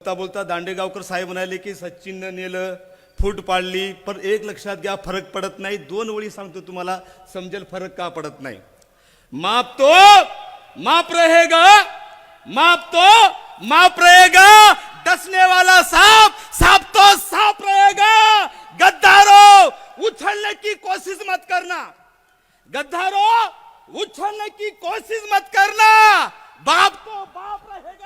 बोलता बोलता दांडेगावकर साहेब म्हणाले की सचिननं नेलं फूट पाडली पण एक लक्षात घ्या फरक पडत नाही. दोन ओळी सांगतो तुम्हाला समजेल फरक का पडत नाही. माप तो माप रहेगा माप तो माप रहेगा. डसने वाला सांप सांप तो सांप रहेगा. गद्दारो उछलने की कोशिश मत करना. गद्दारो उछलने की कोशिश मत करना. बाप तो बाप रहेगा.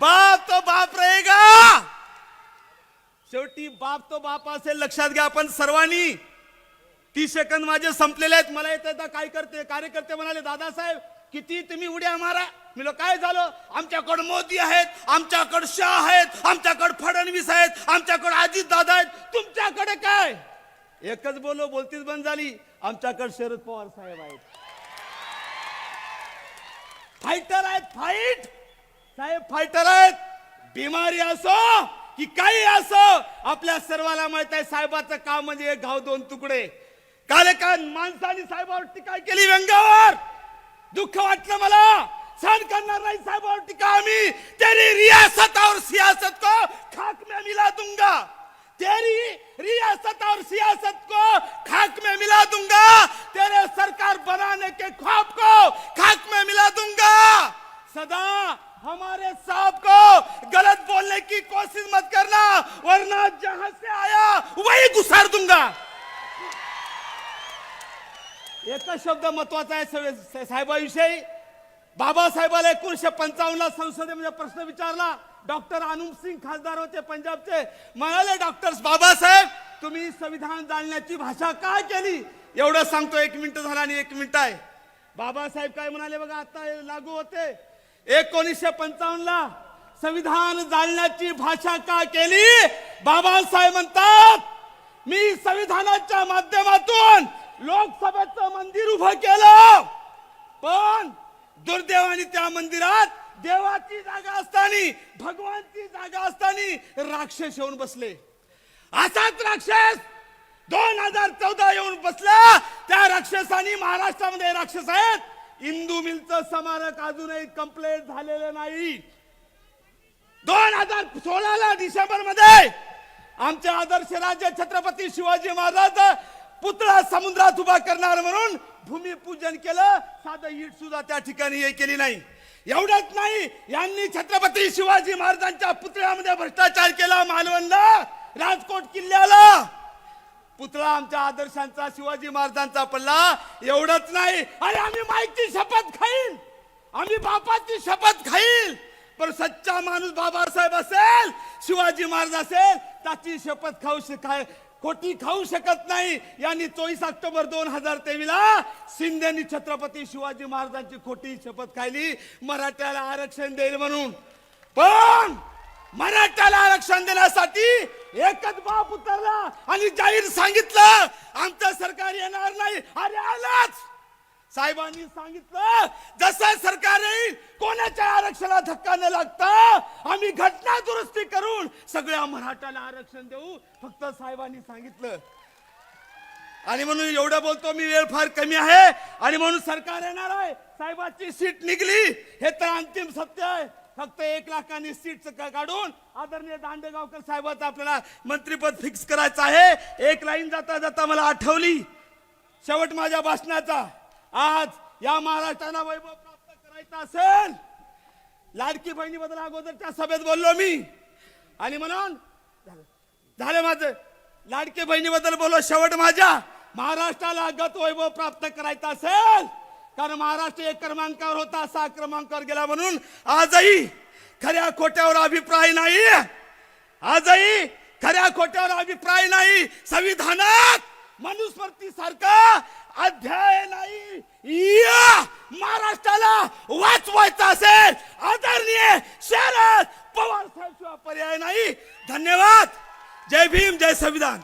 बाप तो बाप रहेगा। शेवटी बाप तो बाप असेल लक्षात घ्या आपण सर्वांनी. तीस सेकंद माझे संपलेले आहेत. मला येत काय करते कार्यकर्ते म्हणाले दादासाहेब किती तुम्ही उड्या मारा. मी काय झालं? आमच्याकडे मोदी आहेत आमच्याकडे शाह आहेत आमच्याकडे फडणवीस आहेत आमच्याकडे अजित दादा आहेत. तुमच्याकडे काय? एकच बोलो बोलतीच बंद झाली. आमच्याकडे शरद पवार साहेब आहेत. फायटर आहेत फाईट साहेब फायटर आहेत. बिमारी असो की काही असो आपल्या सर्वाला माहीत आहे साहेबाचं काम म्हणजे एक घाव दोन तुकडे. काल एका माणसाने साहेबावर टीका केली व्यंगावर दुःख वाटलं मला. सहन करणार नाही साहेबावर टीका आम्ही. तेरी रियासत और सियासत को खाक में मिला दूंगा. तेरी रियासत और सियासत को खाक में मिला दूंगा. तेरे सरकार बनाने के ख्वाब को खाक में मिला दूंगा. सदा हमारे साहब को गलत बोलने की कोशिश मत करना वरना जहां से आया वही गुसार दूंगा। एकच शब्द महत्त्वाचा आहे साहेबाविषयी. बाबासाहेबाला एकोणीशे पंचावन्नला संसदेमध्ये प्रश्न विचारला. डॉक्टर अनुप सिंग खासदार होते पंजाबचे. म्हणाले डॉक्टर बाबासाहेब तुम्ही संविधान जाणण्याची भाषा काय केली? एवढं सांगतो एक मिनिट झाला आणि एक मिनिट आहे. बाबासाहेब काय म्हणाले बघा आता लागू होते. एकोणीसशे पंचावन्नला संविधान जाळण्याची भाषा का केली? बाबासाहेब म्हणतात मी संविधानाच्या माध्यमातून लोकसभेचं मंदिर उभं केलं. पण दुर्दैवाने त्या मंदिरात देवाची जागा असताना भगवानची जागा असताना राक्षस येऊन बसले. असाच राक्षस दोन हजार चौदा येऊन बसला. त्या राक्षसानी महाराष्ट्रामध्ये राक्षस आहेत. इंदू मिलचं स्मारक अजूनही कंप्लीट झालेलं नाही. दोन हजार सोळाला डिसेंबरमध्ये आमचे आदर्श राज्य छत्रपती शिवाजी महाराज पुतळा समुद्रात उभा करणार म्हणून भूमिपूजन केलं. साधं ईट सुद्धा त्या ठिकाणी हे केली नाही. एवढंच नाही यांनी छत्रपती शिवाजी महाराजांच्या पुतळ्यामध्ये भ्रष्टाचार केला मालवणला राजकोट किल्ल्याला. पुतळा आमच्या आदर्शांचा शिवाजी महाराजांचा पडला एवढंच नाही. अरे आम्ही माईची शपथ खाईन आम्ही बापाची शपथ खाईल. पण सच्चा माणूस बाबासाहेब असेल शिवाजी महाराज असेल त्याची शपथ खाऊ शकाय खोटी खाऊ शकत नाही. यांनी चोवीस ऑक्टोबर दोन हजार तेवीसला शिंदेनी छत्रपती शिवाजी महाराजांची खोटी शपथ खायली. मराठ्याला आरक्षण देईल म्हणून. पण मराठ्याला आरक्षण देण्यासाठी एकच बाप उतरला आणि जाहीर सांगितलं आमचं सरकार येणार नाही. अरे आलाच! साहेबांनी सांगितलं जसं सरकार येईल कोणाच्या आरक्षणाला धक्का न लागता आम्ही घटना दुरुस्ती करून सगळ्या मराठ्याला आरक्षण देऊ फक्त साहेबांनी सांगितलं. आणि म्हणून एवढं बोलतो मी वेळ फार कमी आहे. आणि म्हणून सरकार येणार आहे. साहेबाची सीट निघली. हे तर अंतिम सत्य आहे. फक्त एक लाखाने सीट काढून आदरणीय दांडेगावकर साहेबाचं आपल्याला मंत्रीपद फिक्स करायचं आहे. एक लाईन जाता जाता मला आठवली. शेवट माझ्या भाषणाचा. आज या महाराष्ट्राला वैभव प्राप्त करायचा असेल. लाडकी बहिणीबद्दल अगोदरच्या सभेत बोललो मी. आणि म्हणून झालं. झालं माझं. लाडकी बहिणीबद्दल बोललो. शेवट माझ्या महाराष्ट्राला गत वैभव प्राप्त करायचा असेल. कारण महाराष्ट्र एक क्रमांकावर होता सहा क्रमांकावर गेला म्हणून आजही खऱ्या खोट्यावर अभिप्राय नाही. आजही खऱ्या खोट्यावर अभिप्राय नाही. संविधानात मनुस्मृती सारखा अध्याय नाही. महाराष्ट्राला वाचवायचं असेल आदरणीय शरद पवार साहेब पर्याय नाही. धन्यवाद. जय भीम जय संविधान.